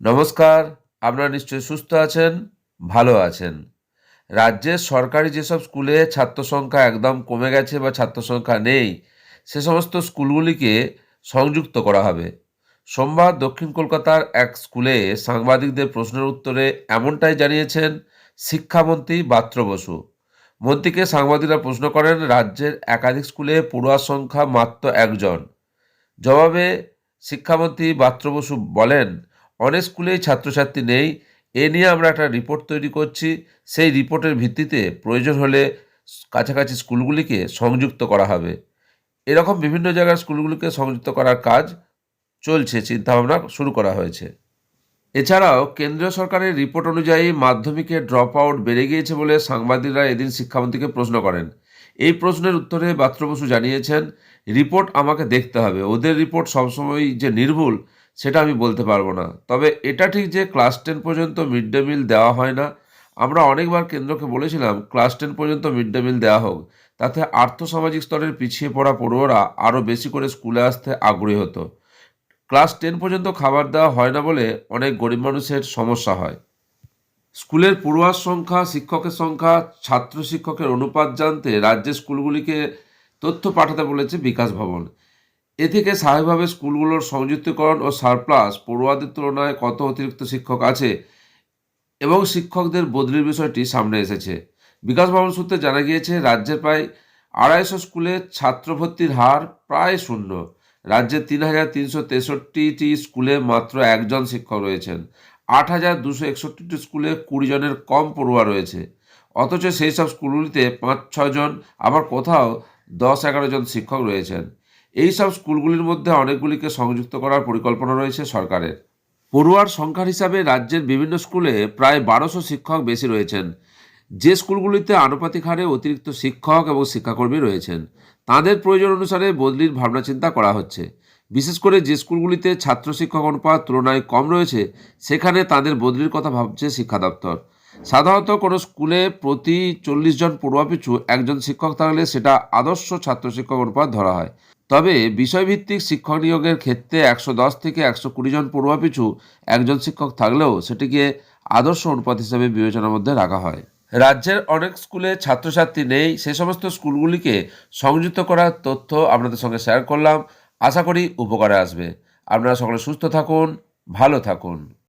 নমস্কার, আপনারা নিশ্চয়ই সুস্থ আছেন, ভালো আছেন। রাজ্যের সরকারি যেসব স্কুলে ছাত্র সংখ্যা একদম কমে গেছে বা ছাত্র সংখ্যা নেই, সে সমস্ত স্কুলগুলিকে সংযুক্ত করা হবে। সোমবার দক্ষিণ কলকাতার এক স্কুলে সাংবাদিকদের প্রশ্নের উত্তরে এমনটাই জানিয়েছেন শিক্ষামন্ত্রী বাত্র বসু। মন্ত্রীকে সাংবাদিকরা প্রশ্ন করেন, রাজ্যের একাধিক স্কুলে পড়ুয়ার সংখ্যা মাত্র একজন। জবাবে শিক্ষামন্ত্রী বাত্র বসু বলেন অনেক স্কুলেই ছাত্রছাত্রী নেই। এ নিয়ে আমরা একটা রিপোর্ট তৈরি করছি। সেই রিপোর্টের ভিত্তিতে প্রয়োজন হলে কাছাকাছি স্কুলগুলিকে সংযুক্ত করা হবে। এরকম বিভিন্ন জায়গার স্কুলগুলিকে সংযুক্ত করার কাজ চলছে, চিন্তাভাবনা শুরু করা হয়েছে। এছাড়াও কেন্দ্রীয় সরকারের রিপোর্ট অনুযায়ী মাধ্যমিকের ড্রপ আউট বেড়ে গিয়েছে বলে সাংবাদিকরা এদিন শিক্ষামন্ত্রীকে প্রশ্ন করেন। এই প্রশ্নের উত্তরে বাত্র বসু জানিয়েছেন রিপোর্ট আমাকে দেখতে হবে। ওদের রিপোর্ট সবসময় যে নির্ভুল সেটা আমি বলতে পারব না। তবে এটা ঠিক যে ক্লাস টেন পর্যন্ত মিড ডে মিল দেওয়া হয় না। আমরা অনেকবার কেন্দ্রকে বলেছিলাম, ক্লাস টেন পর্যন্ত মিড ডে মিল দেওয়া হোক। তাতে আর্থসামাজিক স্তরের পিছিয়ে পড়া পড়ুয়ারা আরও বেশি করে স্কুলে আসতে আগ্রহী হতো। ক্লাস টেন পর্যন্ত খাবার দেওয়া হয় না বলে অনেক গরিব মানুষের সমস্যা হয়। স্কুলের পড়ুয়ার সংখ্যা, শিক্ষকের সংখ্যা, ছাত্র শিক্ষকের অনুপাত জানতে রাজ্যের স্কুলগুলিকে তথ্য পাঠাতে বলেছে বিকাশ ভবন। এ থেকে স্বাভাবিকভাবে স্কুলগুলোর সংযুক্তিকরণ ও সারপ্লাস পড়ুয়াদের তুলনায় কত অতিরিক্ত শিক্ষক আছে এবং শিক্ষকদের বদলির বিষয়টি সামনে এসেছে। বিকাশ ভবন সূত্রে জানা গিয়েছে, রাজ্যের প্রায় আড়াইশো স্কুলে ছাত্র ভর্তির হার প্রায় শূন্য। রাজ্যে তিন হাজার তিনশো তেষট্টিটি স্কুলে মাত্র একজন শিক্ষক রয়েছেন। আট হাজার দুশো একষট্টিটি স্কুলে কুড়ি জনের কম পড়ুয়া রয়েছে। অথচ সেই সব স্কুলগুলিতে পাঁচ ছজন আবার কোথাও দশ এগারো জন শিক্ষক রয়েছেন। এই সব স্কুলগুলির মধ্যে অনেকগুলিকে সংযুক্ত করার পরিকল্পনা রয়েছে সরকারের। পড়ুয়ার সংখ্যার হিসাবে রাজ্যের বিভিন্ন স্কুলে প্রায় বারোশো শিক্ষক বেশি রয়েছেন। যে স্কুলগুলিতে আনুপাতিক হারে অতিরিক্ত শিক্ষক এবং শিক্ষাকর্মী রয়েছেন, তাদের প্রয়োজন অনুসারে বদলির ভাবনা চিন্তা করা হচ্ছে। বিশেষ করে যে স্কুলগুলিতে ছাত্র শিক্ষক অনুপাত তুলনায় কম রয়েছে, সেখানে তাদের বদলির কথা ভাবছে শিক্ষা দপ্তর। সাধারণত কোনো স্কুলে প্রতি চল্লিশ জন পড়ুয়া পিছু একজন শিক্ষক থাকলে সেটা আদর্শ ছাত্র শিক্ষক অনুপাত ধরা হয়। তবে বিষয়ভিত্তিক শিক্ষক নিয়োগের ক্ষেত্রে একশো দশ থেকে একশো কুড়ি জন পড়ুয়া পিছু একজন শিক্ষক থাকলেও সেটিকে আদর্শ অনুপাত হিসেবে বিবেচনার মধ্যে রাখা হয়। রাজ্যের অনেক স্কুলে ছাত্রছাত্রী নেই, সে সমস্ত স্কুলগুলিকে সংযুক্ত করার তথ্য আপনাদের সঙ্গে শেয়ার করলাম। আশা করি উপকারে আসবে। আপনারা সকলে সুস্থ থাকুন, ভালো থাকুন।